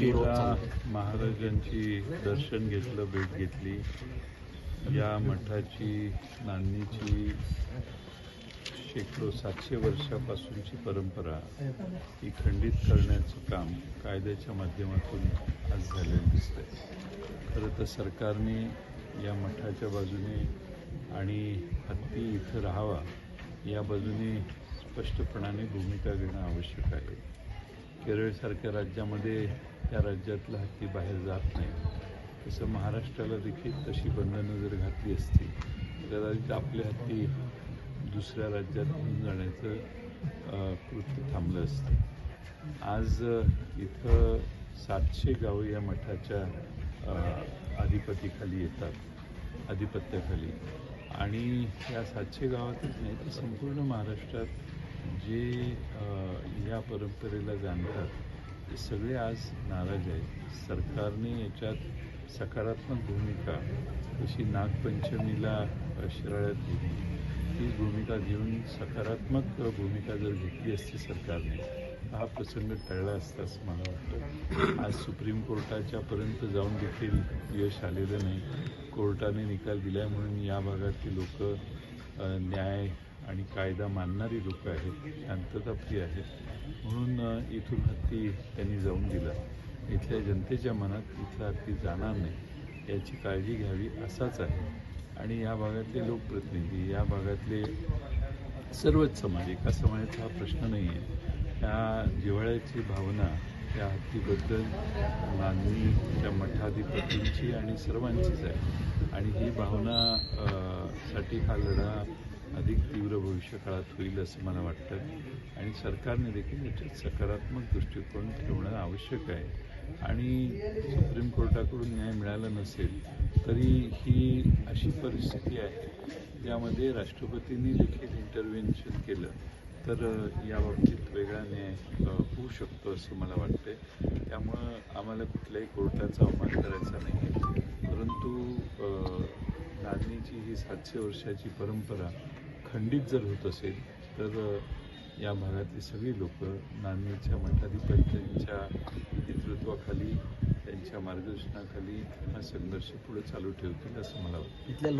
विरोध महाराजांची दर्शन घेतलं भेट घेतली. या मठाची नांदणीची शेकडो सातशे वर्षापासूनची परंपरा ही खंडित करण्याचं काम कायद्याच्या माध्यमातून आज झालेलं दिसतंय. खरं तर सरकारने या मठाच्या बाजूने आणि हत्ती इथं राहावा या बाजूने स्पष्टपणाने भूमिका घेणं आवश्यक आहे. केरळसारख्या राज्यामध्ये त्या राज्यातला हत्ती बाहेर जात नाही. तसं महाराष्ट्राला देखील तशी बंधनं जर घातली असती कदाचित आपले हत्ती दुसऱ्या राज्यात घेऊन जाण्याचं कृत्य थांबलं असतं. आज इथं सातशे गावं या मठाच्या अधिपतीखाली येतात अधिपत्याखाली. आणि या सातशे गावातच नाही तर संपूर्ण महाराष्ट्रात जे या परंपरेला जाणतात ते सगळे आज नाराज आहेत. सरकारने याच्यात सकारात्मक भूमिका जशी नागपंचमीला शिराळ्यात घेतली ती भूमिका घेऊन सकारात्मक भूमिका जर घेतली असती सरकारने हा प्रसंग टळला असता असं मला वाटतं. आज सुप्रीम कोर्टाच्या पर्यंत जाऊन देखील यश आलेलं नाही. कोर्टाने निकाल दिला म्हणून या भागातली लोक न्याय कायदा मानणारी लोक आहेत शांतताप्रिय आहेत. म्हणून इथून हत्ती त्यांनी जाऊन दिला. इथल्या जनतेच्या मनात इथला हत्ती जाणार नाही याची काळजी घ्यावी असाच आहे. आणि या भागातले लोकप्रतिनिधी या भागातले सर्वच समाज एका समाजाचा हा प्रश्न नाही आहे त्या जिव्हाळ्याची भावना त्या हत्तीबद्दल मानवी त्या मठाधिपतींची आणि सर्वांचीच आहे. आणि ही भावना साठी हा लढा अधिक तीव्र भविष्य काळात होईल असं मला वाटतं. आणि सरकारने देखील याच्यात सकारात्मक दृष्टिकोन ठेवणं आवश्यक आहे. आणि सुप्रीम कोर्टाकडून न्याय मिळाला नसेल तरी ही अशी परिस्थिती आहे ज्यामध्ये राष्ट्रपतींनी देखील इंटरव्हेन्शन केलं तर याबाबतीत वेगळा न्याय होऊ शकतो असं मला वाटतं त्यामुळं आम्हाला कुठल्याही कोर्टाचा अवमान करायचा नाही परंतु अ, नांदणीची ही सातशे वर्षाची परंपरा खंडित जर होत असेल तर या भागातली सगळी लोक नामीच्या मठाधिपत्यांच्या नेतृत्वाखाली त्यांच्या मार्गदर्शनाखाली हा संघर्ष पुढे चालू ठेवतील असं मला वाटतं. इथल्या